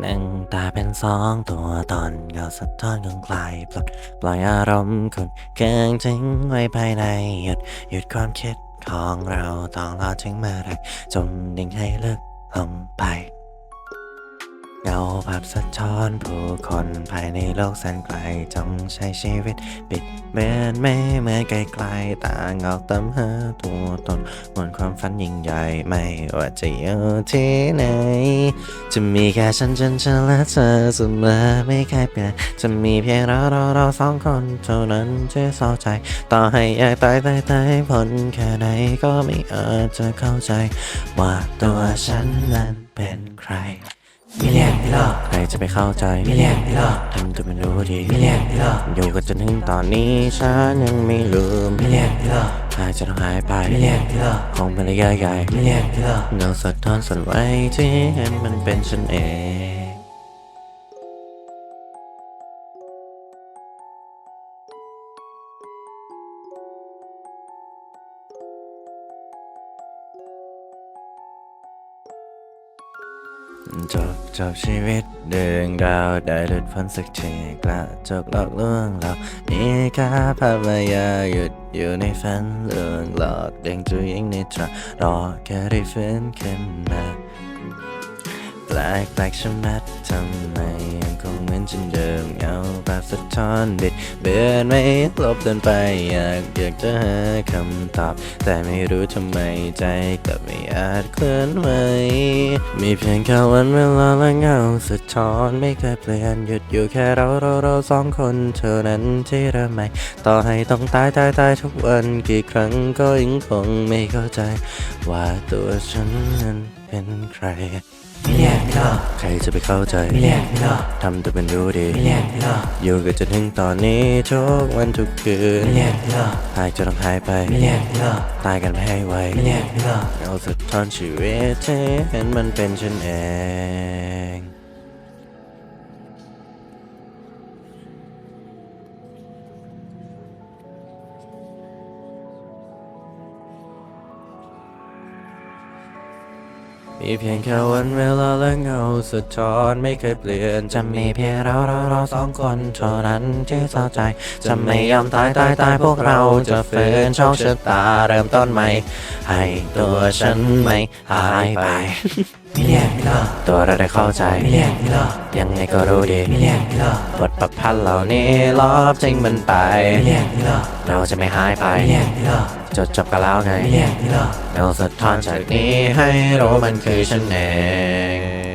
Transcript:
หนึ่งตาเป็นสองตัวตนเงาสะท้อนของไกลปลดปล่อยอารมณ์คุณเกินทิ้งไว้ภายในหยุดหยุดความคิดของเราต้องรอถึงเมื่อไรจมดิ่งให้ลึกลงไป เงาภาพสะท้อนผู้คนภายในโลกแสนไกลจงใช้ชีวิตปิดเบือนไม่เหมือนไกลๆต่างออกตามหาตัวตนมวลความฝันยิ่งใหญ่ไม่ว่าจะอยู่ที่ไหน จะมีแค่ฉันฉันฉันและเธอเสมอไม่เคยเปลี่ยนจะมีเพียงเราเราเราสองคนเท่านั้นที่เศร้าใจ ต่อให้อยากตายตายตายผลแค่ไหนก็ไม่อาจจะเข้าใจ ว่าตัวฉันนั้นเป็นใคร มิเลียนพี่หลอกใครจะไปเข้าใจมิเลียนพี่หลอกทำตัวเป็นรู้ดีมิเลียนพี่หลอกอยู่กันจนถึงตอนนี้ฉันยังไม่ลืมมิเลียนพี่หลอกใครจะต้องหายไปมิเลียนพี่หลอกคงเป็นระยะใหญ่มิเลียนพี่หลอกเงาสะท้อนสั่นไหวที่เห็นมันเป็นฉันเอง จบจบชีวิตเดิงดาวได้หลุดพ้นสักทีกระจกหลอกลวงเรานี่ค่ภาพยาหยุดอยู่ในฝันเรื่องหลอกเด้งจูยิงในตรารอแค่ได้ฟื้นขึ้นมา แปลกแปลกชะมัดทำไมยังคงเหมือนเช่นเดิมเงาภาพสะท้อนบิดเบือนไม่ลบเดินไปอยากอยากจะหาคำตอบ แต่ไม่รู้ทำไมใจกลับไม่อาจเคลื่อนไหวมีเพียงแค่วันเวลาและเงาสะท้อนไม่เคยเปลี่ยนหยุดอยู่แค่เราเราเราสองคนเท่านั้นที่เริ่มใหม่ต่อให้ต้องตายตายตายทุกวันกี่ครั้งก็ยังคงไม่เข้าใจ ว่าตัวฉันนั้นเป็นใคร มิเลียนพี่หลอกใครจะไปเข้าใจมิเลียนพี่หลอกทำตัวเป็นรู้ดีมิเลียนพี่หลอกอยู่กันจนถึงตอนนี้ทุกวันทุกคืนมิเลียนพี่หลอกหายจะต้องหายไปมิเลียนพี่หลอกตายกันไม่ให้ไวมิเลียนพี่หลอกเอาสะท้อนชีวิตที่เห็นมันเป็นฉันเอง มีเพียงแค่วันเวลาและเงาสะท้อนไม่เคยเปลี่ยน จะมีเพียงเราเราเราสองคนเท่านั้นที่เข้าใจ จะไม่ยอมตายตายตายพวกเราจะฝืนโชคชะตาเริ่มต้นใหม่ ให้ตัวฉันไม่หายไป มิเลียนพี่หลอตัวเราได้เข้าใจมิเลียนพี่หลอยังไงก็รู้ดีมิเลียนพี่หลอบทประพันธ์เหล่านี้ลอบจริงมันไปมิเลียนพี่หลอเราจะไม่หายไปมิเลียนพี่หลอจดจบกันแล้วไงมิเลียนพี่หลอเราสะท้อนจากนี้ให้รู้มันคือฉันเอง